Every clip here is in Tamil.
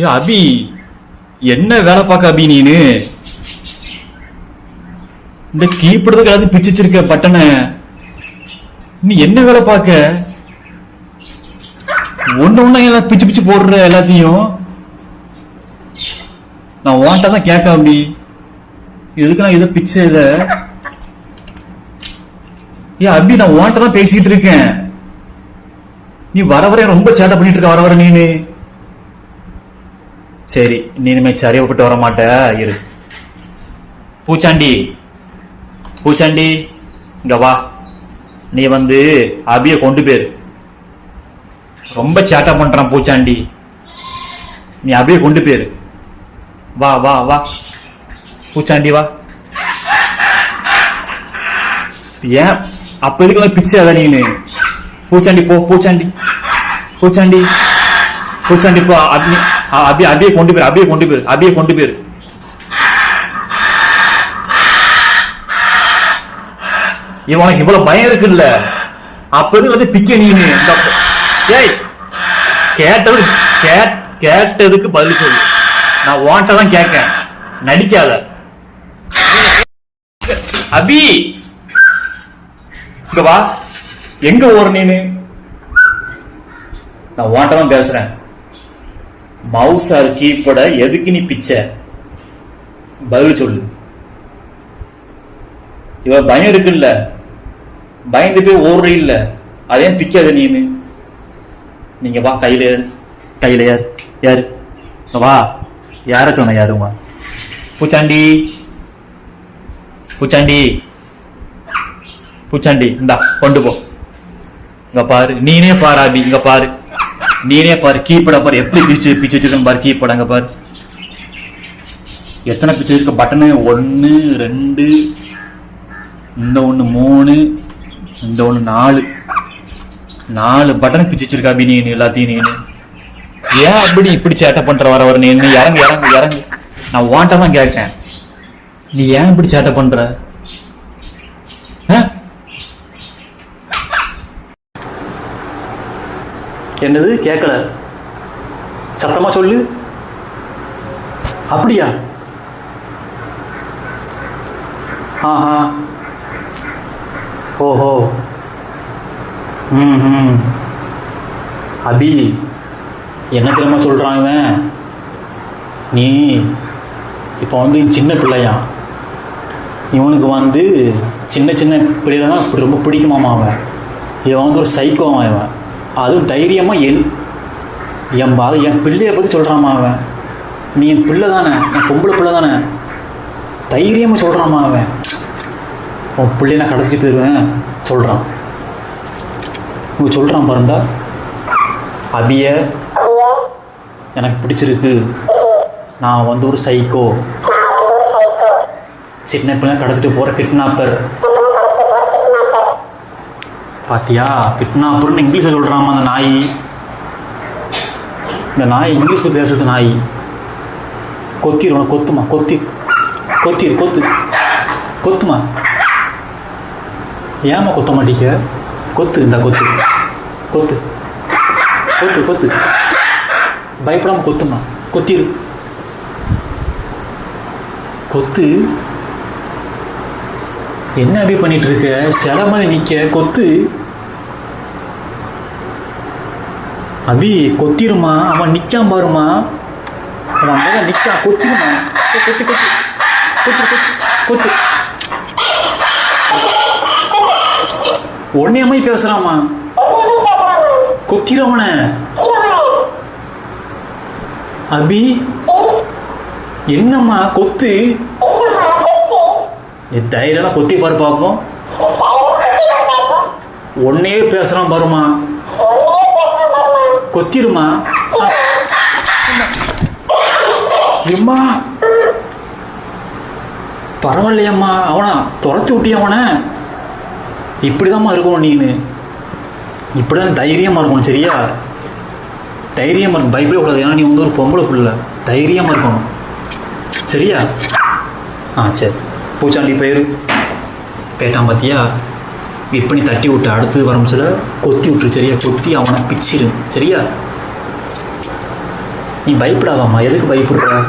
ஏ அபி என்ன வேலை பார்க்க அபி நீனு? இந்த கீப்பிடுறதுக்கு ஏதாவது பிச்சு வச்சிருக்க பட்டனை. நீ என்ன வேலை பார்க்க? ஒன்று ஒன்றா எல்லாம் பிச்சு பிச்சு போடுற எல்லாத்தையும். நான் வாண்டா தான் கேட்க அப்படி எதுக்கு நான் இதை பிச்சை இதை? ஏ அபி நான் வாண்டா தான் பேசிக்கிட்டு இருக்கேன். நீ வர வர ரொம்ப சேட்டை பண்ணிட்டு இருக்க வர வர நீனு. சரி நீ இனிமே சரியாப்பட்டு வர மாட்ட. இரு. பூச்சாண்டி. பூச்சாண்டி இங்க வா. நீ வந்து அபிய கொண்டு போயிரு. ரொம்ப சேட்டா பண்றான் பூச்சாண்டி. நீ அபிய கொண்டு போயிரு. வா வா வா. பூச்சாண்டி வா. ஏன்? அப்ப இதுக்குள்ள பிச்சை அதான் நீனு? பூச்சாண்டி போ பூச்சாண்டி. பூச்சாண்டி. பூச்சாண்டி போ அபி அ- அபி அபியை கொண்டு போயிரு அபியை கொண்டு போயிரு அபியை கொண்டு போயிரு இவனுக்கு இவ்வளவு பயம் இருக்குல்ல அப்ப வந்து பிக்க நீனு ஏய் கேட்டது கேட் கேட்டதுக்கு பதில் சொல்லு நான் வாண்ட தான் கேட்கேன் நடிக்காத அபி இங்க வா எங்க ஓடுற நீனு நான் வாண்ட தான் பேசுறேன் மவுஸ் அது கீப்பட எதுக்கு நீ பிச்சை? பதில் சொல்லு. இவ பயம் இருக்குல்ல? பயந்து போய் ஓடுற இல்ல? அதே பிக்காத நீனு நீங்க வா கையில கையில யார் யாரு வா. யார சொன்ன யாருமா பூச்சாண்டி. பூச்சாண்டி. பூச்சாண்டி இந்தா கொண்டு போ. இங்க பாரு. நீனே பாரு அபி இங்க பாரு. நீனே பாரு கீப்பட பாரு எப்படி பிச்சு பிச்சு வச்சிருக்கேன் பாரு கீப்பட அங்க பாரு. எத்தனை பிச்சு இருக்க பட்டனு ஒன்னு ரெண்டு இந்த ஒன்று மூணு இந்த ஒன்று நாலு. நாலு பட்டன் பிச்சு வச்சிருக்கா அபி நீ எல்லாத்தையும் நீனு. ஏன் அப்படி இப்படி சேட்டை பண்ற வர வர நீ இறங்கு இறங்கு இறங்கு. நான் வாண்ட கேட்கேன் நீ ஏன் இப்படி சேட்டை பண்ற? என்னது? கேட்கல சத்தமா சொல்லு. அப்படியா? ஆஹா. ஓஹோ. ம் ம் அபி என்ன தெரியுமா சொல்கிறான் இவன்? நீ இப்போ வந்து சின்ன பிள்ளையா? இவனுக்கு வந்து சின்ன சின்ன பிள்ளைகளை தான் ரொம்ப பிடிக்குமாமா அவன்? இவன் வந்து ஒரு சைக்கோவான் இவன் அதுவும் தைரியமாக என் என் பா என் பிள்ளையை பற்றி சொல்கிறாமா அவன். நீ என் பிள்ளை தானே என் பொம்பளை பிள்ளை தானே. தைரியமாக சொல்கிறாமா அவன். உன் பிள்ளைய நான் கடத்தி போயிடுவேன் சொல்கிறான் இவன் சொல்கிறான் பாருந்தா அபிய எனக்கு பிடிச்சிருக்கு. நான் வந்து ஒரு சைக்கோ சின்ன பிள்ளை கடத்திட்டு போகிற கிட்னாப்பர் பாத்தியா? கிட்னாப்பர்னு இங்கிலீஷில் சொல்கிறாமா அந்த நாய்? இந்த நாய் இங்கிலீஷில் பேசுறது நாய். கொத்திரு கொத்துமா? கொத்தி. கொத்திரு கொத்து. கொத்துமா? ஏமா கொத்த மாட்டீங்க? கொத்து இந்த கொத்து. கொத்து. கொத்து கொத்து. பயப்படாமல் கொத்துமா? கொத்திரு. கொத்து. என்ன அபி பண்ணிட்டு இருக்க சில மாதிரி நிக்க கொத்து. அபி கொத்திருமா? அவன் நிக்காம பாருமா. அவன் அங்கதான் நிக்கா கொத்திருமா? கொத்து கொத்து கொத்து. கொத்து கொத்து உடனே அம்மா பேசுறாமா கொத்திரவன அபி என்னம்மா கொத்து? நீ தைரியம்லாம் கொத்தி பாரு பார்ப்போம் உடனே பேசுகிறான் பாருமா கொத்திருமா? எம்மா? பரவாயில்லையம்மா அவனா துரத்தி விட்டிய அவனை? இப்படிதாம்மா இருக்கணும் நீனு. இப்படிதான் தைரியமா இருக்கணும் சரியா? தைரியமா இருக்கும் பயப்படவே கூடாது ஏன்னா நீ வந்து ஒரு பொம்பளை பிள்ளை. தைரியமா இருக்கணும். சரியா? ஆ சரி. பூச்சாண்டி பேர் பேட்டான் பார்த்தியா விற்பனை தட்டி விட்டு அடுத்து வரமிச்சில் கொத்தி விட்டுரு சரியா? கொத்தி அவனை பிச்சிரு சரியா? நீ பயப்படாதாம்மா. எதுக்கு பயப்படுற?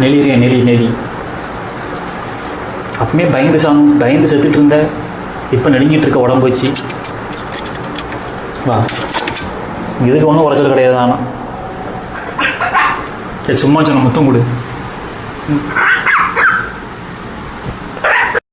நெளிறிய? நெளி நெளி. அப்பமே பயந்து சாங் பயந்து செத்துட்டு இருந்த. இப்போ நெளிஞ்சிட்டு இருக்க உடம்பு வச்சு. வா. இதுக்கு ஒன்றும் உரைச்சல் கிடையாது ஆனால் சரி சும்மா சொன்ன முத்தம் கொடு. ம்.